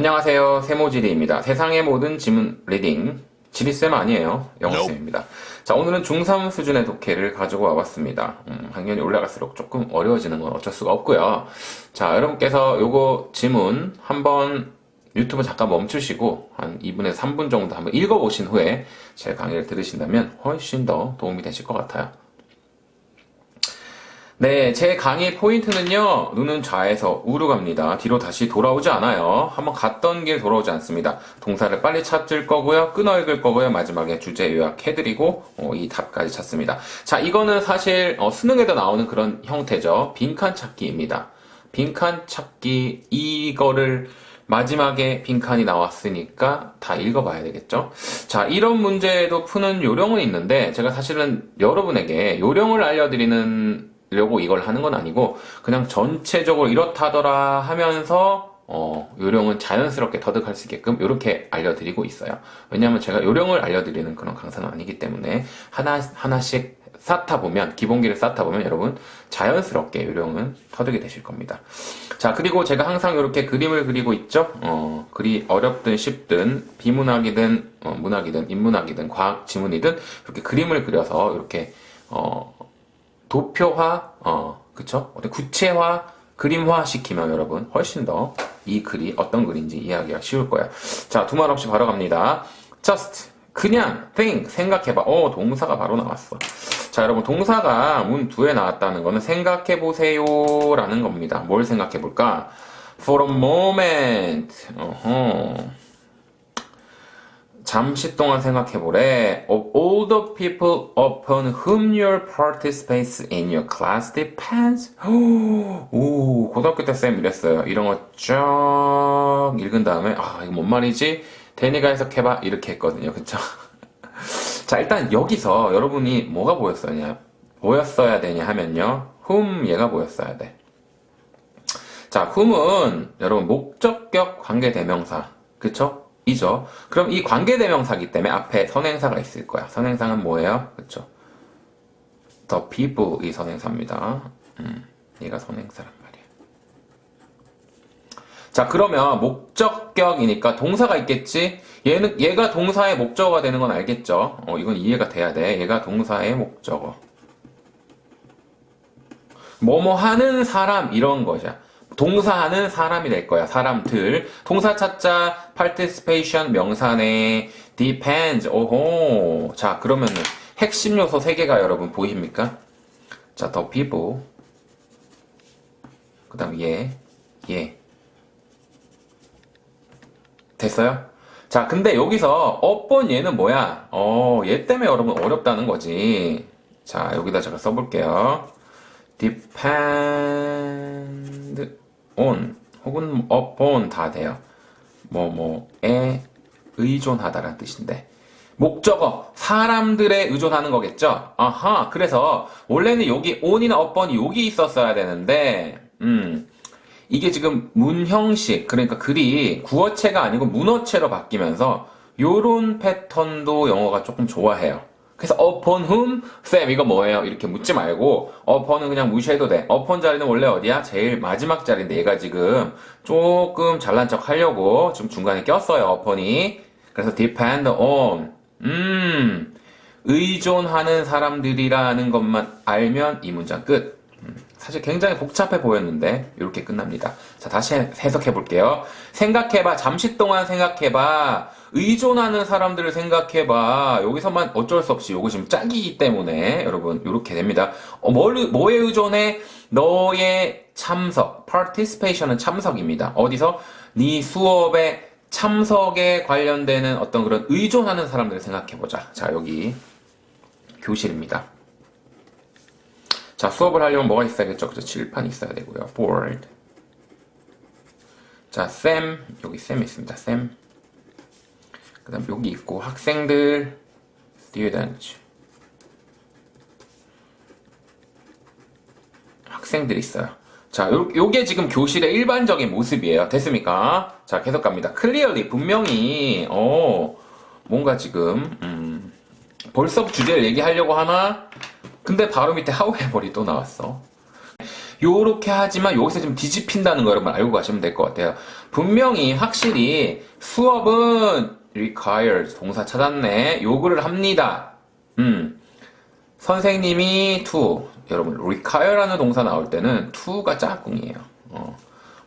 안녕하세요. 세모지리입니다. 세상의 모든 지문 리딩. 지리쌤 아니에요. 영어쌤입니다. 자, 오늘은 중3 수준의 독해를 가지고 와봤습니다. 음, 학년이 올라갈수록 조금 어려워지는 건 어쩔 수가 없고요. 자, 여러분께서 요거 지문 한번 유튜브 잠깐 멈추시고 한 2분에서 3분 정도 한번 읽어보신 후에 제 강의를 들으신다면 훨씬 더 도움이 되실 것 같아요. 네, 제 강의 포인트는요, 눈은 좌에서 우로 갑니다. 뒤로 다시 돌아오지 않아요. 한번 갔던 길 돌아오지 않습니다. 동사를 빨리 찾을 거고요, 끊어 읽을 거고요, 마지막에 주제 요약해드리고, 어, 이 답까지 찾습니다. 자, 이거는 사실, 어, 수능에도 나오는 그런 형태죠. 빈칸 찾기입니다. 빈칸 찾기, 이거를 마지막에 빈칸이 나왔으니까 다 읽어봐야 되겠죠? 자, 이런 문제도 푸는 요령은 있는데, 제가 사실은 여러분에게 요령을 알려드리는 려고 이걸 하는 건 아니고 그냥 전체적으로 이렇다더라 하면서 어, 요령은 자연스럽게 터득할 수 있게끔 이렇게 알려드리고 있어요. 왜냐하면 제가 요령을 알려드리는 그런 강사는 아니기 때문에 하나 하나씩 쌓다 보면 기본기를 쌓다 보면 여러분 자연스럽게 요령은 터득이 되실 겁니다. 자 그리고 제가 항상 이렇게 그림을 그리고 있죠. 어, 글이 어렵든 쉽든 비문학이든 어, 문학이든 인문학이든 과학 지문이든 이렇게 그림을 그려서 이렇게 어, 도표화, 어, 그쵸? 구체화, 그림화 시키면 여러분 훨씬 더 이 글이 어떤 글인지 이해하기가 쉬울 거예요. 자, 두 말 없이 바로 갑니다. just, 그냥, think, 생각해봐. 어, 동사가 바로 나왔어. 자, 여러분, 동사가 문 두에 나왔다는 거는 생각해보세요 라는 겁니다. 뭘 생각해볼까? for a moment. 어허. 잠시 동안 생각해보래. Of all the people upon whom your participation in your class depends. 오, 고등학교 때 쌤 이랬어요. 이런 거 쫙 읽은 다음에, 아, 이거 뭔 말이지? 데니가 해석해봐. 이렇게 했거든요. 그쵸? 자, 일단 여기서 여러분이 뭐가 보였어야, 보였어야 되냐 하면요. whom 얘가 보였어야 돼. 자, whom은 여러분 목적격 관계 대명사. 그쵸? 이죠. 그럼 이 관계대명사기 때문에 앞에 선행사가 있을 거야. 선행사는 뭐예요? 그쵸? The people 이 선행사입니다. 음, 얘가 선행사란 말이야. 자, 그러면 목적격이니까 동사가 있겠지? 얘는, 얘가 동사의 목적어가 되는 건 알겠죠? 어, 이건 이해가 돼야 돼. 얘가 동사의 목적어. 뭐뭐 하는 사람, 이런 것이야. 동사하는 사람이 될 거야. 사람들. 동사 찾자, participation 명사네, depends. 오호. 자, 그러면은 핵심 요소 3개가 여러분 보입니까? 자, the people. 그 다음 얘, 얘. 됐어요? 자, 근데 여기서 upon 얘는 뭐야? 어, 얘 때문에 여러분 어렵다는 거지. 자, 여기다 제가 써볼게요. Depend on 혹은 upon 다 돼요. 뭐 뭐에 의존하다라는 뜻인데 목적어 사람들에 의존하는 거겠죠. 아하 그래서 원래는 여기 on이나 upon이 여기 있었어야 되는데 음 이게 지금 문형식 그러니까 글이 구어체가 아니고 문어체로 바뀌면서 요런 패턴도 영어가 조금 좋아해요. 그래서 upon whom, 쌤 이거 뭐예요? 이렇게 묻지 말고 upon은 그냥 무시해도 돼. upon 자리는 원래 어디야? 제일 마지막 자리인데 얘가 지금 조금 잘난 척 하려고 지금 중간에 꼈어요. upon이. 그래서 depend on. 음. 의존하는 사람들이라는 것만 알면 이 문장 끝. 음, 사실 굉장히 복잡해 보였는데 이렇게 끝납니다. 자 다시 해석해 볼게요. 생각해봐. 잠시 동안 생각해봐. 의존하는 사람들을 생각해봐. 여기서만 어쩔 수 없이 요거 지금 짝이기 때문에 여러분 이렇게 됩니다. 어, 뭘, 뭐에 의존해? 너의 참석. participation은 참석입니다. 어디서? 네 수업에 참석에 관련되는 어떤 그런 의존하는 사람들을 생각해보자. 자 여기 교실입니다. 자, 수업을 하려면 뭐가 있어야겠죠? 그죠? 칠판이 있어야 되고요. board. 자, 쌤. 여기 쌤 있습니다. 쌤. 그 다음 여기 있고, 학생들. student. 학생들 있어요. 자, 요, 요게 지금 교실의 일반적인 모습이에요. 됐습니까? 자, 계속 갑니다. clearly, 분명히, 어, 뭔가 지금, 음, 벌써 주제를 얘기하려고 하나? 근데 바로 밑에 하우에버리 또 나왔어. 요렇게 하지만 여기서 좀 뒤집힌다는 거 여러분 알고 가시면 될 것 같아요. 분명히 확실히 수업은 requires 동사 찾았네. 요구를 합니다. 음. 선생님이 to 여러분 require라는 동사 나올 때는 to가 짝꿍이에요. 어.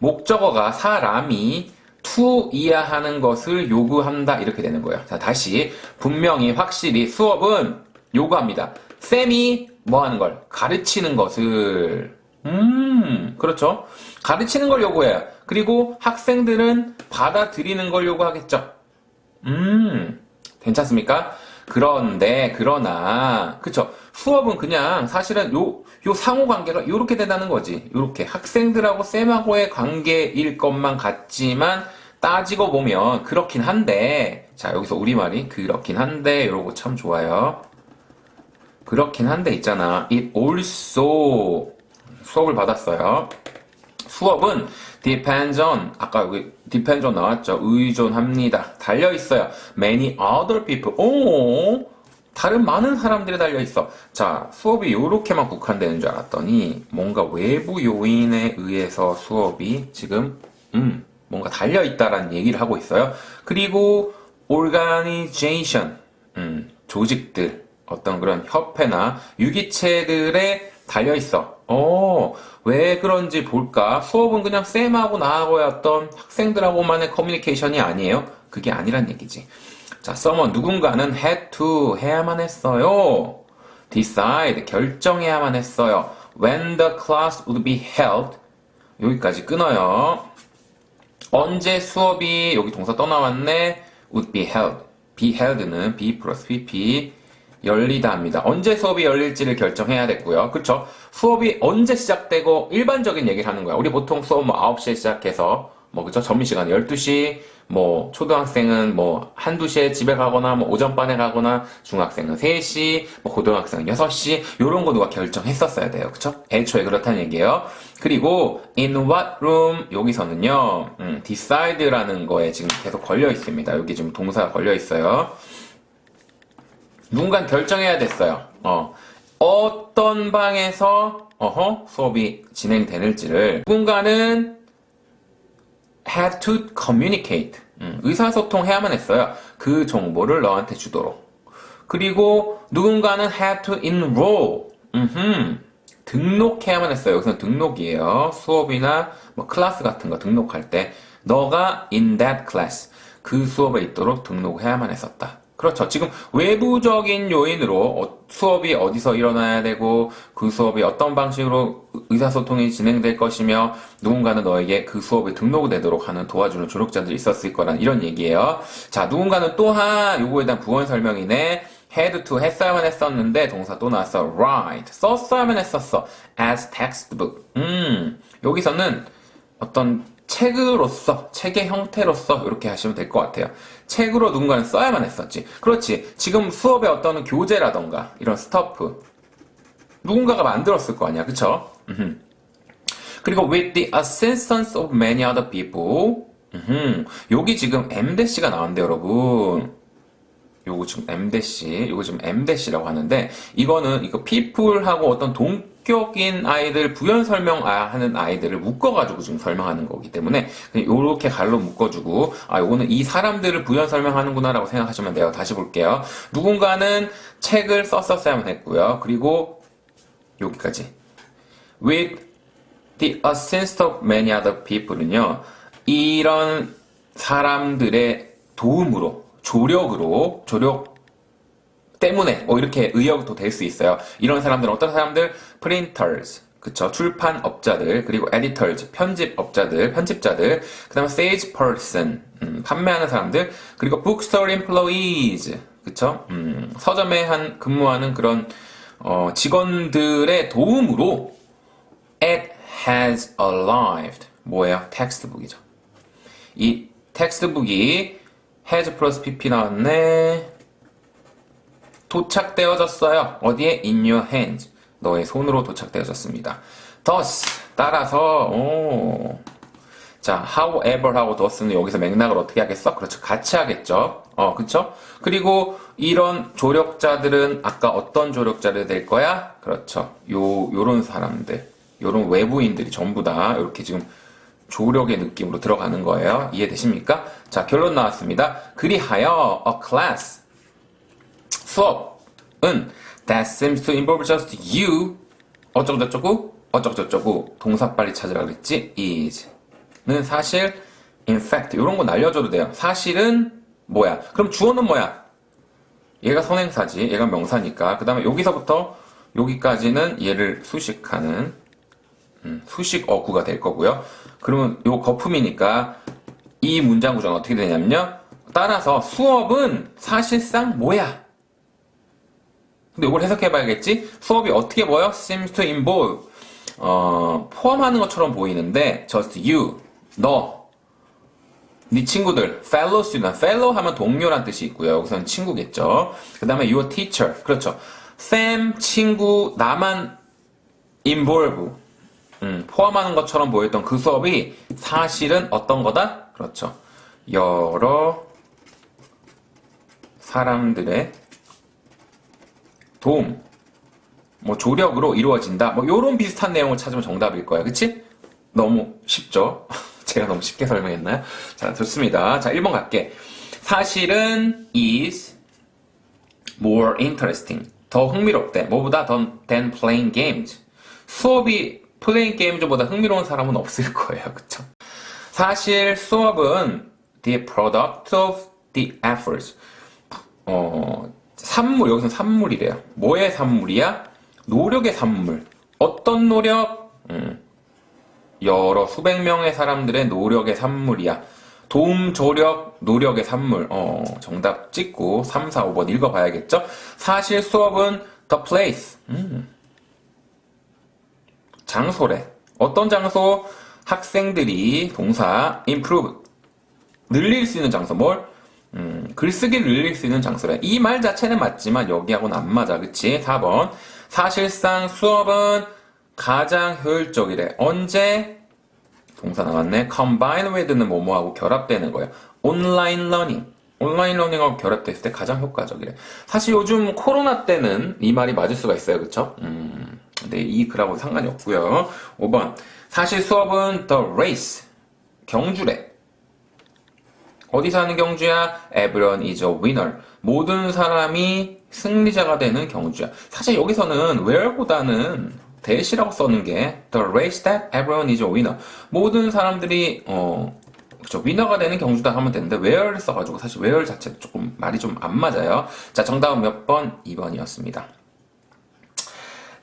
목적어가 사람이 to 이야 하는 것을 요구한다 이렇게 되는 거예요. 자 다시 분명히 확실히 수업은 요구합니다. 쌤이 뭐 하는 걸 가르치는 것을 음 그렇죠. 가르치는 걸 요구해요. 그리고 학생들은 받아들이는 걸 요구하겠죠. 음 괜찮습니까? 그런데 그러나 그쵸 수업은 그냥 사실은 요, 요 상호 관계가 요렇게 된다는 거지 요렇게 학생들하고 쌤하고의 관계일 것만 같지만 따지고 보면 그렇긴 한데 자 여기서 우리말이 그렇긴 한데 이러고 참 좋아요 그렇긴 한데 있잖아. It also. 수업을 받았어요. 수업은 depends on. 아까 여기 depends on 나왔죠. 의존합니다. 달려 있어요. Many other people. 오! 다른 많은 사람들이 달려 있어. 자 수업이 요렇게만 국한되는 줄 알았더니 뭔가 외부 요인에 의해서 수업이 지금 음 뭔가 달려 있다라는 얘기를 하고 있어요. 그리고 organization 음 조직들 어떤 그런 협회나 유기체들에 달려 있어. 어, 왜 그런지 볼까? 수업은 그냥 쌤하고 나하고의 어떤 학생들하고만의 커뮤니케이션이 아니에요. 그게 아니란 얘기지. 자, someone 누군가는 had to 해야만 했어요. decide 결정해야만 했어요. when the class would be held 여기까지 끊어요. 언제 수업이 여기 동사 떠나왔네. would be held. be held는 be 플러스 pp 열리다 합니다. 언제 수업이 열릴지를 결정해야 됐고요. 그쵸? 수업이 언제 시작되고 일반적인 얘기를 하는 거야. 우리 보통 수업 뭐 9시에 시작해서 뭐 그쵸? 점심시간 12시 뭐 초등학생은 뭐 한두 시에 집에 가거나 뭐 오전반에 가거나 중학생은 3시 뭐 고등학생은 6시 요런 거 누가 결정했었어야 돼요. 그쵸? 애초에 그렇다는 얘기예요. 그리고 in what room 여기서는요. 음, decide라는 거에 지금 계속 걸려 있습니다. 여기 지금 동사가 걸려 있어요. 누군가 결정해야 됐어요. 어. 어떤 방에서 어허 수업이 진행되는지를 누군가는 had to communicate 음, 의사소통해야만 했어요. 그 정보를 너한테 주도록. 그리고 누군가는 had to enroll 음흠, 등록해야만 했어요. 여기서 등록이에요. 수업이나 뭐 클래스 같은 거 등록할 때 너가 in that class 그 수업에 있도록 등록해야만 했었다. 그렇죠. 지금 외부적인 요인으로 어- 수업이 어디서 일어나야 되고 그 수업이 어떤 방식으로 의사소통이 진행될 것이며 누군가는 너에게 그 수업에 등록되도록 하는 도와주는 조력자들이 있었을 거란 이런 얘기예요. 자, 누군가는 또한 요거에 대한 부원 설명이네. had to 했어야만 했었는데 동사 또 나왔어. write 썼어야만 했었어. as textbook. 음, 여기서는 어떤 책으로서, 책의 형태로서 이렇게 하시면 될 것 같아요. 책으로 누군가는 써야만 했었지. 그렇지. 지금 수업에 어떤 교재라던가 이런 스터프 누군가가 만들었을 거 아니야. 그쵸? 그리고 with the assistance of many other people. 여기 지금 M-가 나왔는데 여러분 요거 지금 M-, 요거 지금 M-라고 하는데, 이거는 이거 people하고 어떤 동 격인 아이들, 부연 설명하는 아이들을 묶어가지고 지금 설명하는 거기 때문에, 요렇게 갈로 묶어주고, 아, 요거는 이 사람들을 부연 설명하는구나라고 생각하시면 돼요. 다시 볼게요. 누군가는 책을 썼었어야만 했고요. 그리고, 여기까지. with the assistance of many other people은요, 이런 사람들의 도움으로, 조력으로, 조력 때문에, 뭐 이렇게 의역도 될 수 있어요. 이런 사람들은 어떤 사람들? Printers. 그쵸. 출판 업자들, 그리고 editors, 편집 업자들, 편집자들, 그 다음에 sales person, 음, 판매하는 사람들, 그리고 bookstore employees, 그쵸. 음, 서점에 한, 근무하는 그런, 어, 직원들의 도움으로 it has arrived. 뭐예요? 텍스트북이죠. 이 텍스트북이 has 플러스 pp 나왔네. 도착되어졌어요. 어디에? in your hands. 너의 손으로 도착되어졌습니다. thus 따라서 오. 자, however 하고 thus는 여기서 맥락을 어떻게 하겠어? 그렇죠. 같이 하겠죠. 어, 그쵸? 그리고 이런 조력자들은 아까 어떤 조력자들 될 거야? 그렇죠. 요, 요런 사람들. 이런 외부인들이 전부 다 이렇게 지금 조력의 느낌으로 들어가는 거예요. 이해되십니까? 자, 결론 나왔습니다. 그리하여 a class 수업은 that seems to involve just you 어쩌고저쩌고 어쩌고저쩌고 동사 빨리 찾으라 그랬지 is는 사실 in fact 이런 거 날려줘도 돼요. 사실은 뭐야? 그럼 주어는 뭐야? 얘가 선행사지, 얘가 명사니까. 그 다음에 여기서부터 여기까지는 얘를 수식하는 음, 수식 어구가 될 거고요. 그러면 요 거품이니까 이 문장 구조는 어떻게 되냐면요. 따라서 수업은 사실상 뭐야? 근데 이걸 해석해 봐야겠지? 수업이 어떻게 보여? seems to involve 어, 포함하는 것처럼 보이는데 just you, 너, 네 친구들, fellow student, fellow 하면 동료란 뜻이 있고요. 여기서는 친구겠죠. 그 다음에 your teacher, 그렇죠. 쌤, 친구, 나만 involve, 음, 포함하는 것처럼 보였던 그 수업이 사실은 어떤 거다? 그렇죠. 여러 사람들의 도움, 뭐 조력으로 이루어진다. 뭐 요런 비슷한 내용을 찾으면 정답일 거야. 그치? 너무 쉽죠? 제가 너무 쉽게 설명했나요? 자, 좋습니다. 자, 1번 갈게. 사실은 is more interesting. 더 흥미롭대. 뭐보다 더 than playing games. 수업이 playing games보다 흥미로운 사람은 없을 거예요. 그쵸? 사실 수업은 the product of the efforts. 어, 산물, 여기서 산물이래요. 뭐의 산물이야? 노력의 산물. 어떤 노력? 음, 여러 수백 명의 사람들의 노력의 산물이야. 도움, 조력, 노력의 산물. 어, 정답 찍고 3, 4, 5번 읽어봐야겠죠? 사실 수업은 the place. 음. 장소래. 어떤 장소? 학생들이 동사 improve. 늘릴 수 있는 장소. 뭘? 음, 글쓰기를 늘릴 수 있는 장소래. 이말 자체는 맞지만 여기하고는 안 맞아. 그치? 4번. 사실상 수업은 가장 효율적이래. 언제? 동사 나왔네. combine with는 뭐뭐하고 결합되는 거예요. 온라인 러닝. 온라인 러닝하고 결합됐을 때 가장 효과적이래. 사실 요즘 코로나 때는 이 말이 맞을 수가 있어요. 그쵸? 음, 근데 이 글하고 상관이 없고요. 5번. 사실 수업은 the race. 경주래. 어디서 하는 경주야? Everyone is a winner. 모든 사람이 승리자가 되는 경주야. 사실 여기서는 where보다는 that이라고 써는 게 the race that everyone is a winner. 모든 사람들이 어 그쵸 위너가 되는 경주다 하면 되는데 where를 써가지고 사실 where 자체 조금 말이 좀 안 맞아요. 자 정답은 몇 번? 2번이었습니다.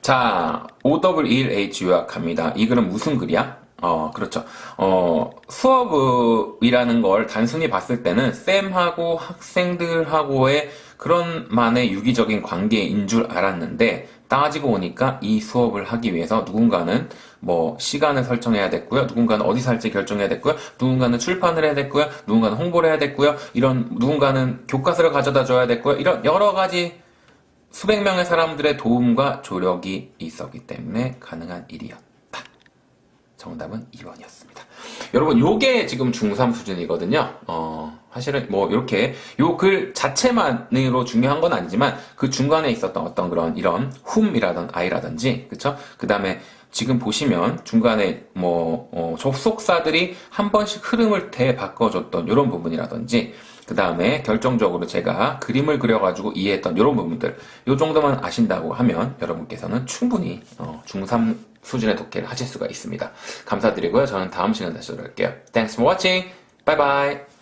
자, OW1H 요약합니다. 이 글은 무슨 글이야? 어, 그렇죠. 어, 수업이라는 걸 단순히 봤을 때는 쌤하고 학생들하고의 그런 만의 유기적인 관계인 줄 알았는데, 따지고 보니까 이 수업을 하기 위해서 누군가는 뭐 시간을 설정해야 됐고요. 누군가는 어디서 할지 결정해야 됐고요. 누군가는 출판을 해야 됐고요. 누군가는 홍보를 해야 됐고요. 이런 누군가는 교과서를 가져다 줘야 됐고요. 이런 여러 가지 수백 명의 사람들의 도움과 조력이 있었기 때문에 가능한 일이었다. 정답은 2번이었습니다. 여러분, 요게 지금 중3 수준이거든요. 어, 사실은 뭐, 이렇게, 요 글 자체만으로 중요한 건 아니지만, 그 중간에 있었던 어떤 그런, 이런, whom이라든, I라든지, 그쵸? 그 다음에, 지금 보시면, 중간에 뭐, 어, 접속사들이 한 번씩 흐름을 대바꿔줬던 이런 부분이라든지, 그 다음에 결정적으로 제가 그림을 그려가지고 이해했던 이런 부분들, 요 정도만 아신다고 하면 여러분께서는 충분히 어, 중3 수준의 독해를 하실 수가 있습니다. 감사드리고요. 저는 다음 시간에 다시 돌아올게요. Thanks for watching. Bye bye.